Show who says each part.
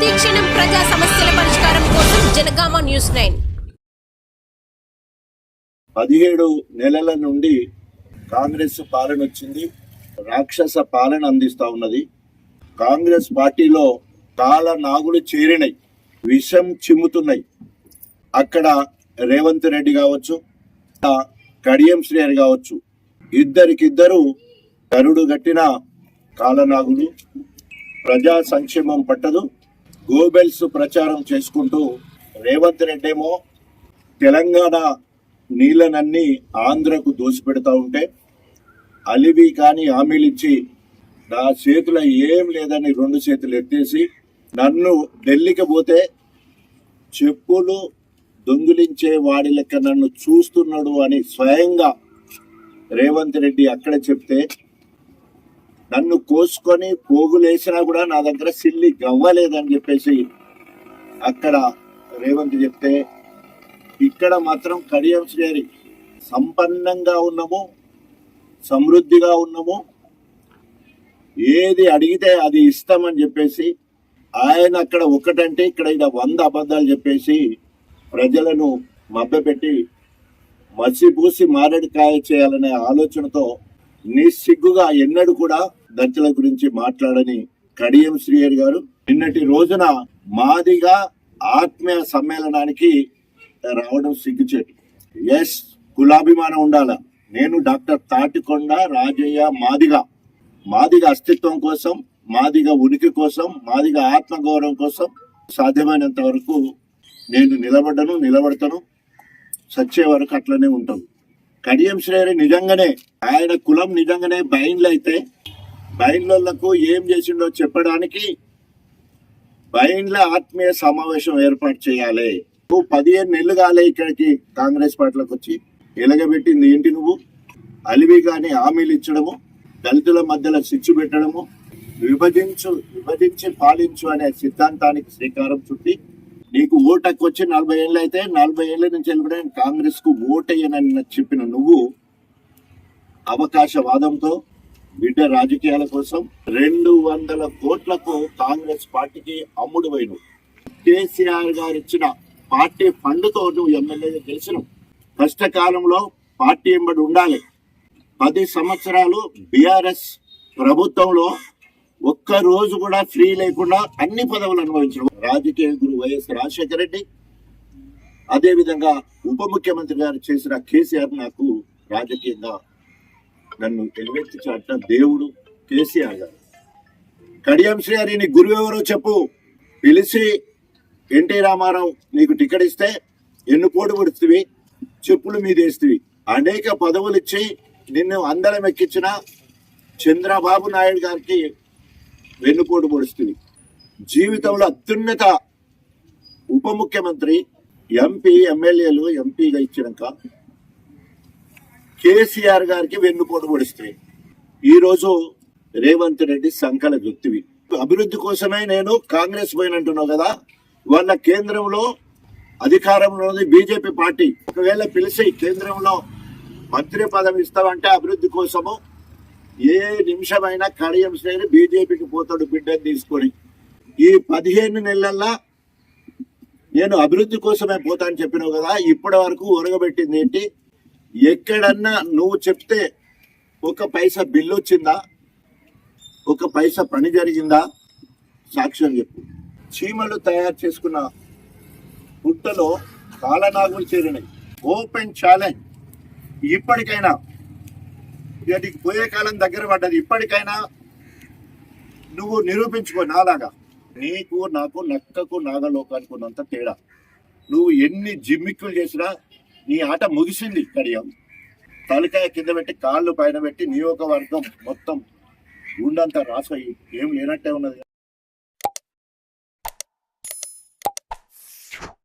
Speaker 1: ప్రతిక్షణం ప్రజా సమస్యల పరిష్కారం కోసం జనగామ న్యూస్ నైన్.
Speaker 2: పదిహేడు నెలల నుండి కాంగ్రెస్ పాలన వచ్చింది. రాక్షస పాలన అందిస్తా ఉన్నది. కాంగ్రెస్ పార్టీలో కాల నాగులు చేరినాయి. విషం చిమ్ముతున్నాయి. అక్కడ రేవంత్ రెడ్డి కావచ్చు కడియం శ్రేయర్ కావచ్చు ఇద్దరికిద్దరు కరుడు గట్టిన కాలనాగులు ప్రజా సంక్షేమం పట్టదు. గోబెల్స్ ప్రచారం చేసుకుంటూ రేవంత్ రెడ్డి ఏమో తెలంగాణ నీళ్ళనన్నీ ఆంధ్రకు దోసిపెడతా ఉంటే అలివి కానీ హామీలు ఇచ్చి నా చేతిలో ఏం లేదని రెండు చేతులు ఎత్తేసి నన్ను ఢిల్లీకి పోతే చెప్పులు దొంగిలించే వాడి లెక్క నన్ను చూస్తున్నాడు అని స్వయంగా రేవంత్ రెడ్డి అక్కడ చెప్తే నన్ను కోసుకొని పోగులేసినా కూడా నా దగ్గర సిల్లి గవ్వలేదని చెప్పేసి అక్కడ రేవంత్ చెప్తే ఇక్కడ మాత్రం కడియం శ్రేణి సంపన్నంగా ఉన్నాము సమృద్ధిగా ఉన్నాము. ఏది అడిగితే అది ఇస్తామని చెప్పేసి ఆయన అక్కడ ఒకటంటే ఇక్కడ ఇలా వంద అబద్ధాలు చెప్పేసి ప్రజలను మభ్యపెట్టి మసిపూసి మారేడుకాయ చేయాలనే ఆలోచనతో నిస్సిగ్గుగా ఎన్నడూ కూడా దళితుల గురించి మాట్లాడని కడియం శ్రీహరి గారు నిన్నటి రోజున మాదిగా ఆత్మీయ సమ్మేళనానికి రావడం సిగ్గుచేటు. ఎస్ కులాభిమానం ఉండాల. నేను డాక్టర్ తాటికొండ రాజయ్య మాదిగా. మాదిగ అస్తిత్వం కోసం మాదిగ ఉనికి కోసం మాదిగ ఆత్మగౌరవం కోసం సాధ్యమైనంత వరకు నేను నిలబడ్డను నిలబడతాను సచ్చే వరకు అట్లనే ఉంటాను. కడియం శ్రేయరి నిజంగానే ఆయన కులం నిజంగానే బయన్లు అయితే బయన్లకు ఏం చేసిండో చెప్పడానికి బైండ్ల ఆత్మీయ సమావేశం ఏర్పాటు చేయాలి. నువ్వు పదిహేను నెలలు కాలే ఇక్కడికి కాంగ్రెస్ పార్టీలోకి వచ్చి ఎలగబెట్టింది ఏంటి నువ్వు? అలివి కానీ హామీలు ఇచ్చడము దళితుల మధ్యలో సిచ్చు పెట్టడము విభజించు విభజించి పాలించు అనే సిద్ధాంతానికి శ్రీకారం చుట్టి నీకు ఓటకు వచ్చి నలభై ఏళ్ళు అయితే నలభై ఏళ్ళ నుంచి వెళ్ళి నేను కాంగ్రెస్కు ఓటయ్యనని చెప్పిన నువ్వు అవకాశవాదంతో బిడ్డ రాజకీయాల కోసం రెండు వందల కోట్లకు కాంగ్రెస్ పార్టీకి అమ్ముడు పోయిను కేసీఆర్ గారు ఇచ్చిన పార్టీ ఫండ్తో నువ్వు ఎమ్మెల్యేగా గెలిచినావు. కష్టకాలంలో పార్టీ ఎంబడి ఉండాలి. పది సంవత్సరాలు బీఆర్ఎస్ ప్రభుత్వంలో ఒక్క రోజు కూడా ఫ్రీ లేకుండా అన్ని పదవులు అనుభవించడం. రాజకీయ గురు వైఎస్ రాజశేఖర రెడ్డి అదేవిధంగా ఉప ముఖ్యమంత్రి గారు చేసిన కేసీఆర్ నాకు రాజకీయంగా నన్ను ఎలివెత్తి చాటిన దేవుడు కేసీఆర్ గారు. కడియం శ్రీహరి నీ గురువు ఎవరో చెప్పు. పిలిచి ఎన్టీ రామారావు నీకు టికెట్ ఇస్తే ఎన్ను పోటు పడుతుంది చెప్పులు మీదేస్తుంది అనేక పదవులు ఇచ్చి నిన్ను అందరం ఎక్కించిన చంద్రబాబు నాయుడు గారికి వెన్నుపోటు పొడుస్తుంది జీవితంలో అత్యున్నత ఉప ముఖ్యమంత్రి ఎంపీ ఎమ్మెల్యేలు ఎంపీగా ఇచ్చినాక కేసీఆర్ గారికి వెన్నుపోటు పొడుస్తుంది ఈరోజు రేవంత్ రెడ్డి సంకల జుత్తివి. అభివృద్ధి కోసమే నేను కాంగ్రెస్ పోయినంటున్నావు కదా వాళ్ళ కేంద్రంలో అధికారంలో ఉంది బీజేపీ పార్టీ. ఒకవేళ పిలిచి కేంద్రంలో మంత్రి పదవి ఇస్తామంటే అభివృద్ధి కోసము ఏ నిమిషమైనా కడియం శ్రేణి బీజేపీకి పోతాడు బిడ్డని తీసుకొని. ఈ పదిహేను నెలల్లో నేను అభివృద్ధి కోసమే పోతా అని చెప్పినావు కదా ఇప్పటి వరకు ఒరగబెట్టింది ఏంటి? ఎక్కడన్నా నువ్వు చెప్తే ఒక పైసా బిల్లు వచ్చిందా ఒక పైసా పని జరిగిందా? సాక్ష్యం చెప్పు. చీమలు తయారు చేసుకున్న పుట్టలో కాలనాగులు చేరినాయి. Open challenge. ఇప్పటికైనా వీటికి పోయే కాలం దగ్గర పడ్డది. ఇప్పటికైనా నువ్వు నిరూపించుకో నాలాగా. నీకు నాకు నక్కకు నాగలోకానికి ఉన్నంత తేడా. నువ్వు ఎన్ని జిమ్మిక్కులు చేసినా నీ ఆట ముగిసింది కడియం. తలకాయ కింద పెట్టి కాళ్ళు పైన పెట్టి నియోగవర్గం మొత్తం గుండంతా రాసోయి ఏం లేనట్టే ఉన్నది.